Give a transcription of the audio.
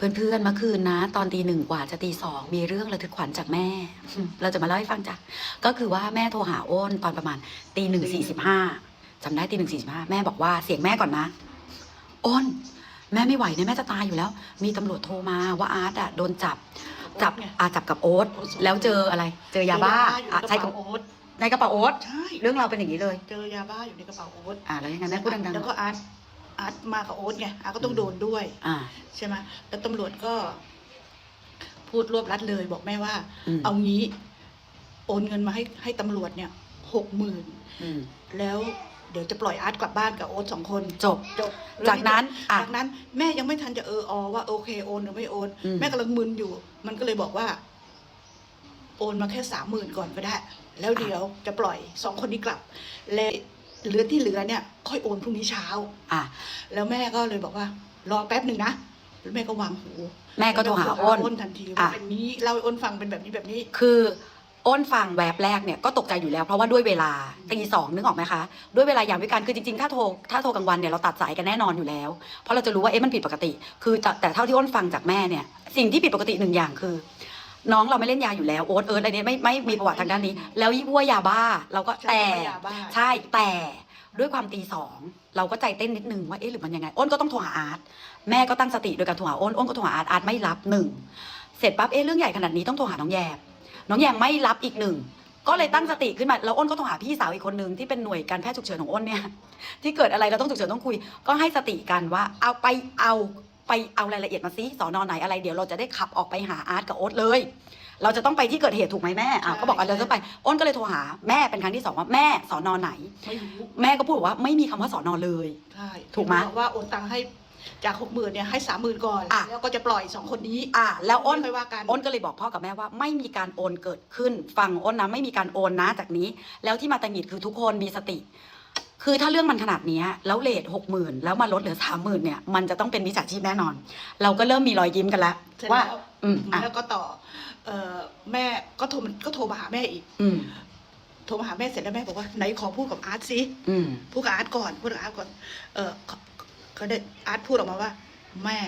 เพื่อนๆเมื่อคืนนะ ตอนตีหนึ่งกว่าจะตีสองมีเรื่องระทึกขวัญจากแม่ เราจะมาเล่าให้ฟังจ้ะก็คือว่าแม่โทรหาโอนตอนประมาณตีหนึ่งสี่สิบห้าจำได้ตีหนึ่งสี่สิบห้าแม่บอกว่าเสียงแม่ก่อนนะโอนแม่ไม่ไหวเนี่ยแม่จะตายอยู่แล้ว มีตำรวจโทรมาว่าอาร์ตอะโดนจับจับไงอาจับกับโอ๊ตโอ๊ตส่งแล้วเจออะไร เจอยาบ้าอยู่อะในกใช่ระกับเป๋าโอ๊ตในกระเป๋าโอ๊ตใช่เรื่องเราวเป็นอย่างนี้เลย เจอยาบ้าอยู่ในกระเป๋าโอ๊ตอ่าแล้วยังไงแม่พูดดังแล้วก็อาร์ต อาร์ตมากับโอ๊ตไงอาร์ตก็ต้องโดนด้วยๆอ่า ใช่ไหมแล้วตำรวจก็ พูดรวบรัดเลย บอกแม่ว่า อืม เอางี้โอนเงินมาให้ให้ตำรวจเนี่ยหกหมื่นอืม แล้วเดี๋ยวจะปล่อยอาร์ตกลับบ้านกับโอ๊ตสองคนจบ จบจากนั้นอะจากนั้น แม่ยังไม่ทันจะเอออว่าโอเคโอนหรือไม่โอน อืม แม่กำลังมึนอยู่ มันก็เลยบอกว่า โอนมาแค่สามหมื่นก่อนก็ได้ แล้วเดี๋ยวจะปล่อยสองคนนี้กลับ และ เหลือที่เหลือเนี่ยค่อยโอนพรุ่งนี้เช้า อะ แล้วแม่ก็เลยบอกว่า รอแป๊บหนึ่งนะแล้วแม่ก็วางหูแม่ก็โทรหาโอนโอนทันทีอะว่าเป็นนี้เล่าให้โอนฟังเป็นแบบนี้แบบนี้ คืออ้นฟังแวบแรกเนี่ยก็ตกใจอยู่แล้วเพราะว่าด้วยเวลาตีสองนึกออกไหมคะด้วยเวลายามวิการคือจริงๆ ถ้าโทรถ้าโทรกลางวันเนี่ยเราตัดสายกันแน่นอนอยู่แล้ว เพราะเราจะรู้ว่าเอ๊ะมันผิดปกติ คือแต่แต่เท่าที่อ้นฟังจากแม่เนี่ยสิ่งที่ผิดปกติหนึ่งอย่างคือ น้องเราไม่เล่นยาอยู่แล้วโอ๊ตเอิร์ธอะไรเนี่ยไม่ไม่มีประวัติทางด้านนี้ แล้วยิ่งว่ายาบ้า เราก็ใช่แต่ว่ายาบ้าใช่แต่ด้วยความตีสองเราก็ใจเต้นนิดนึงว่าเอ๊ะหรือมันยังไงอ้นก็ต้องโทรหาอาร์ตแม่ก็ตั้งสติโดยการโทรหาอ้นอ้นก็โทรหาอาร์ตอาร์ตไม่รับหนึ่งเสร็จปั๊บเอ๊ะเรื่องใหญ่ขนาดนี้ต้องโทรหาน้องแยมน้องแยมไม่รับอีกหนึ่งก็เลยตั้งสติขึ้นมาแล้วอ้นก็โทรหาพี่สาวอีกคนนึงที่เป็นหน่วยการแพทย์ฉุกเฉินของอ้นเนี่ยที่เกิดอะไรเราต้องฉุกเฉินต้องคุย ก็ให้สติกันว่าเอาไปเอา ไปเอารายละเอียดมาซิสอนอไหนอะไรเดี๋ยวเราจะได้ขับออกไปหาอาร์ตกับโอ๊ตเลย เราจะต้องไปที่เกิดเหตุถูกไหมแม่อะใช่ก็บอกอะเราจะไปอ้นก็เลยโทรหาแม่เป็นครั้งที่สองว่าแม่สอนอไหน ไม่รู้แม่ก็พูดบอกว่าไม่มีคำว่าสอนอเลย ใช่ถูกไหมบอกว่าโอนตังค์ให้จากหกหมื่นเนี่ยให้สามหมื่นก่อน อะ แล้วก็จะปล่อยสองคนนี้อะแล้วอ้น ไม่ว่ากัน อ้นก็เลยบอกพ่อกับแม่ว่าไม่มีการโอนเกิดขึ้นฟังอ้นนะไม่มีการโอนนะจากนี้ แล้วที่มาตังหงิดคือทุกคนมีสติ คือถ้าเรื่องมันขนาดเนี้ยแล้วเลทหกหมื่นแล้วมาลดเหลือสามหมื่นเนี่ยมันจะต้องเป็นวิชาชีพแน่นอน เราก็เริ่มมีรอยยิ้มกันแล้วเสร็จว่าแล้วอืมอะแล้วก็ต่อ เอ่อแม่ก็โทรก็โทรมาหาแม่อีก อืมโทรมาหาแม่เสร็จแล้วแม่บอกว่าไหนขอพูดกับอาร์ตสิอืมพูดกับอาร์ตก่อนพูดกับอาร์ตก่อน เออเขาเขาได้อาร์ตพูดออกมาว่า แม่